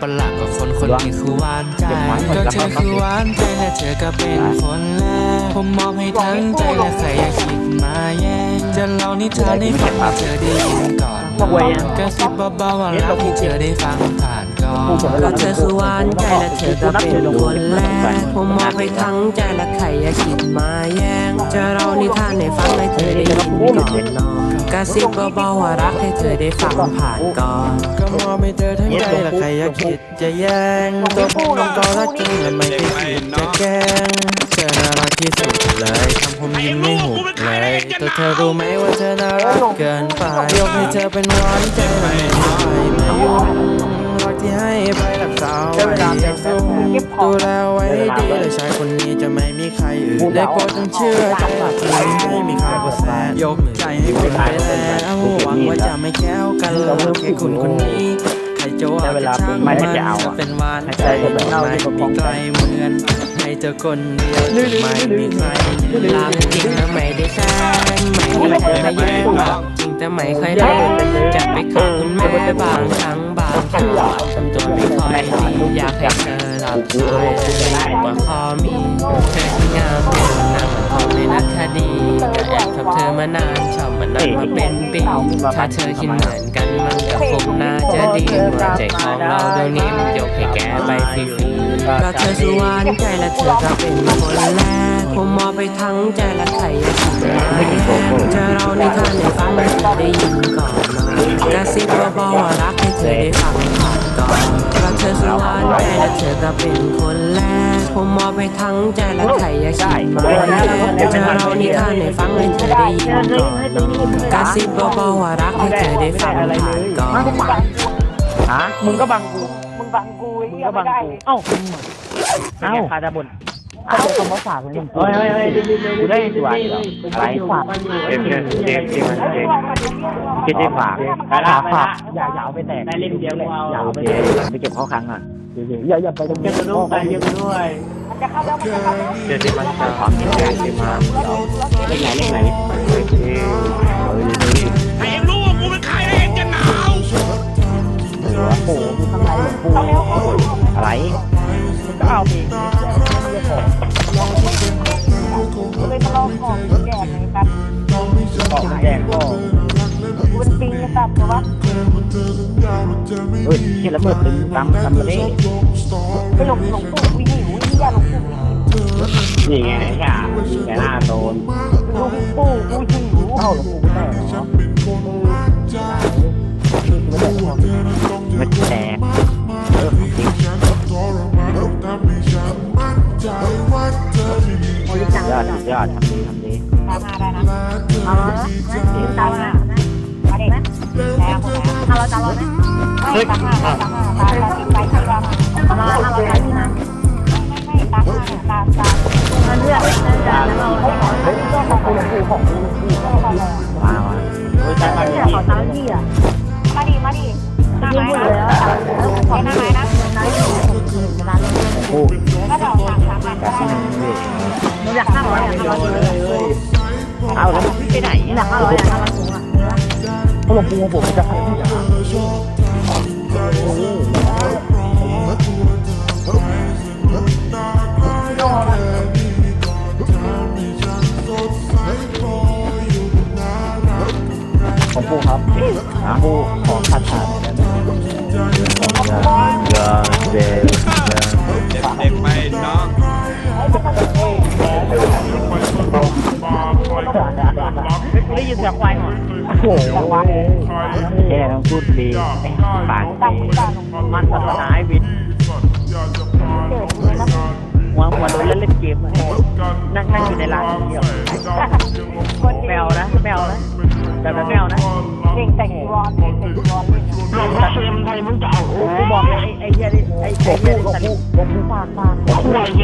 ประหลาดก็คนคนนี้คือหวานใจก็เธอคือหวานใจและเธอก็เป็นคนแรกผมมอบให้ทั้งใจและใครอย่าคิดมาแย่งจะเล่านิทานให้ฟังให้เธอได้ยินก่อนนอนกระซิบเบาๆว่ารักที่เธอได้ฟังผ่าน ก็เธอคือหวานใจและเธอก็เป็นคนแรกผมมอบให้ทั้งใจและใครอย่าคิดมาแย่ง จะเล่านิทานให้ฟังให้เธอได้ยินก่อนนอนกระซิบเบาๆว่ารักให้เธอได้ฟังผ่านก่อนก็มอบให้เธอทั้งใจและใครอยากคิดจะแย่งตัวผมน้องก็รักจริงและไม่ได้คิดจะแกล้งเธอน่ารักที่สุดเลยทำผมยิ้มไม่หุบเลยแต่เธอรู้ไหมว่าเธอน่ารักเกินไปยกให้เธอเป็นหวานใจและไม่มีใครมายุ่งรัก ที่ให้ไปรักษาไว้อยางสูงดูแลไว้ให้ดีและชายคนนี้จะไม่มีใครอื่นได้โปรดจงเชื่อใจที่ไม่มีใครกว่าแสนยกใจให้คุณไปแล้วหวังว่าจะไม่แก้วกันแล้วแค่คุณคนนี้ใครจะว่าก็ช่างมันจะเป็นวานใจไม่มีใครเหมือนให้เธอคนเดียวไม่มีใครรักจริงแต่ไม่ได้แซ่งไม่มีเธอมาแย่งรักจริงแต่ไม่เคยได้จะไปขอคุณแม่บางครั้งบาง คราวทำตัวไม่ค่อยดีอยากให้เธอรับใช้ว่าขอมีเธอที่งามเป็นนางทอในนักคดีก็แอบชอบเธอมานานชอบมานานมาเป็นปีถ้าเธอคิดเหมือนกันมันก็คงน่าจะดีหัวใจของเราเดี๋ยวนี้มันยกให้แกไปฟรีๆก็เธอสุวรรณใจและเธอก็เป็นคนแรก ผมมอบไปทั้งใจและใครอยากคิดมาแย่งจะเราในท่านในฟังให้เธอได้ยินก่อนนอนกระซิบเบาๆว่ารักให้เธอได้ฟังผ่านก่อนก็เธอสุวรรณใจและเธอก็เป็นคนแรกผมมอบไปทั้งใจและใครอยากคิดมาแย่งจะเราในท่านในฟังให้เธอได้ยินก่อนนอนกระซิบเบาๆว่ารักให้เธอได้ฟังผ่านก่อนฮะมึงก็บังกูมึงบังกูไอ้มึงเหี้ยก็บัไม่งได้กูเอ้าเอ้าคาตาบน เอ้าคำว่าฝากเลยเฮ้ยเฮ้ยเฮ้ยกูได้สวยอะไรฝากเกมเกมเกมเกมเกมเกมเกมฝากฝากฝากอย่าอย่าเอาไปแตกได้เล่นเดียวเอย่าเอาไปแตกไปเก็บข้อครั้งอะอย่าอย่าไปตรงนี้ลูกไปเยอะด้วยจะเข้าแล้วมันจะเข้าแล้วเดี๋ยวที่มันจะความคิดแรงที่มาเล่นไหนเล่นไหนโอเคเฮ้ยให้เองรู้ว่ากูเป็นใครแล้วเองจะหนาวโอ้โหมีข้างในหลวงปู่อะไรก็เอามีเล ยมาลองของแก่เลยครับของแดงก็กูเป็นปิงจะตัดแต่ว่าเฮ้ยเห็นแล้วเมื่อตึงตำตำระเบ้ไปหลงหลงปู่กูหิวนี่อย่าหลงปู่นี่ไงค่ะแกหน้าโดนหลงปู่กูหิวเอ้าหลงปู่แม่ได้เหรอ อดทำดีทำดีตามมาได้นะเอาแล้วนะตามมามาดิแล้วหมแล้วเอาเราตามเราไหมไม่ตามมาตามมาตามเราติดไปที่เราตามมาตามเราไปที่นั่นไม่ไม่ตามมาตามตามมันเลือกเลือกแล้วเราเฮ้ยตัวของปู่ของปู่ของปู่มามาโอ้ยตายมาเนี่ยดีขอตามที่อะมาดิมาดิหน้าไม้นะขอหน้าไม้นะโอ้ก็ดอกสามสามพันก็ได้นะ หนูอยากห้าร้อยอะห้าร้อยเอาแล้วไปไหนหนูอยากห้าร้อยอะห้าร้อยถุงอะเขาหลวงปู่ผมจะให้ที่ไหนของปูครับของปูขอคาถาหน่อยได้ไหมยา โอ้โหแกต้องพูดดีปากดีมันศาสนาไอ้วินเด็กเลยนะหัวหัวโดนเล่นเล่นเกมนั่งนั่งอยู่ในร้านเดียวคนแมวนะแมวนะแบบนั้นแมวนะเก่งแต่งรอนเก่งแต่งรอนเลยนะลงเกมไทยมึงจะเอากูบอกเลยไอ้ไอ้เหี้ยไอ้ไอ้เหี้ยสลิปหลวงปู่ฝากฝากกูไอ้เหี้ย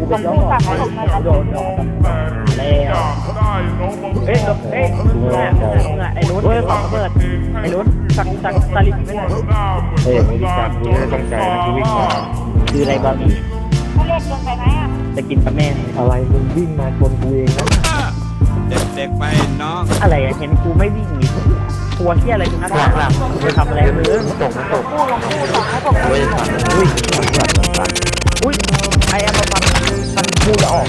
วงปู่ฝากให้ผมมาโดนโดนแล้วเอ้ยเอ้ยไอ้นู้นเอ้ยขอเปิดไอ้นู้นสักสักสลิปไม่ได้เฮ้ยไม่ได้จับกูไม่ต้องใจนะกูวิ่งมาคืออะไรบะหมี่เขาเรียกเกินไปไหมอะจะกินกับแม่อะไรมึงวิ่งมาชนกูเองนะเด็กเด็กๆไปน้องอะไรเห็นกูไม่วิ่งอีกตัวเที่ยอะไรกูนักหนาหลังไปทำอะไรมือตกตกคู่ลงคู่สองให้ผมเลยอุ้ยอุ้ย พูดออก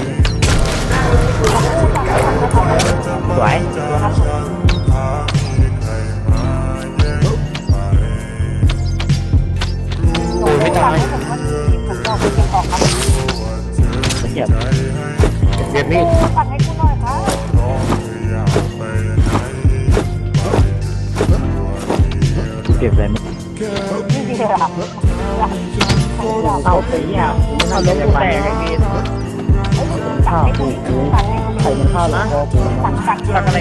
สวยโอ้ยไม่ต้องเก็ผมบอกคุณเก็บออกครับเจ็บเจ็บนี่ปัดให้กูหน่อยครับเจ็บเลยมั้ยเลยครับเอาไปเนี่ยเอาล้มกูแตกไอ้นี่ ข้าวกูกูใส่มันข้าวนะสั่งสั่งตักอะไร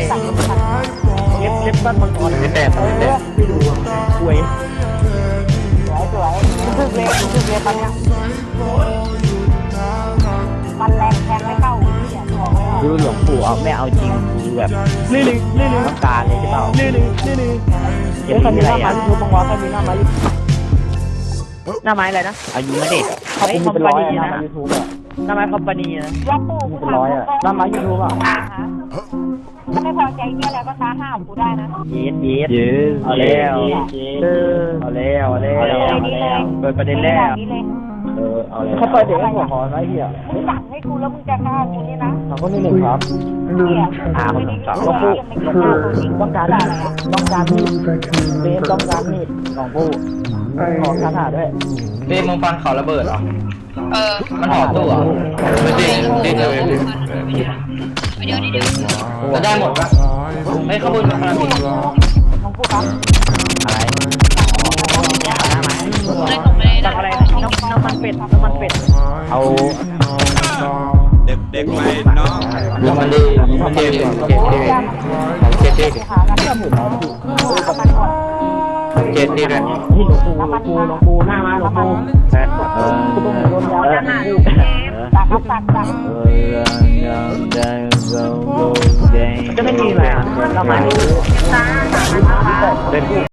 เล็บเล็บบ้านมังกรไม่แตกไม่แตกคุยสวยสวยรู้สึกเลยรู้สึกเลยตอนนี้มันแรงแทงไม่เข้าเสียตัวไม่ออกดูหลวงปู่เอาไม่เอาจริงดูแบบนี่นึงนี่นึงต้องการเลยใช่เปล่านี่นึงนี่นึงเดี๋ยวมีอะไรอะดูตรงวอลมีหน้าไม้หน้าไม้อะไรนะอายิงมาดิเขาเป็นคอมพานีนะ หน้าไม้คอมพานีนะยกปูกูถามหน้ามายูทูบอะถ้าไม่พอใจเนี่ยแล้วก็ท้าห้ามกูได้นะเย็ดเย็ดเอาแล้วเอาแล้วเอาแล้วเอาแล้วเปิดประเด็นแล้ว นี้เลยเออเอาแล้วเขาเปิดเด็กให้หัวคอไอ้เหี้ยมึงสั่งให้กูแล้วมึงจะฆ่ากูเนี่ยนะเขาก็นี่หนึ่งครับหาคนสองก็พูดต้องการต้องการมีดเบฟต้องการมีดของผู้ขอคาถาด้วย เต้มึงฟันเขาระเบิดเหรอ เออมันหอตู้เหรอไม่จริงจริงเลยจะได้หมดปะไม่ขบวนการผิดของพูดครับอะไรน้าไม้จากอะไรน้ำน้ำมันเป็ดน้ำมันเป็ด เอาเด็กๆไปน้องแล้วมันดีมันดีเจ็ดดีเจ็ดดีหากันเพื่อหมุนเอาถูกน้ำมันหมดเจ็ดดีเลยที่หลวงปู่หลวงปู่หลวงปู่หน้ามาหลวงปู่เออคุณต้องโดนยา จะหาตักครับตักตักจะไม่มีอะไรอะทำไมเป็นผู้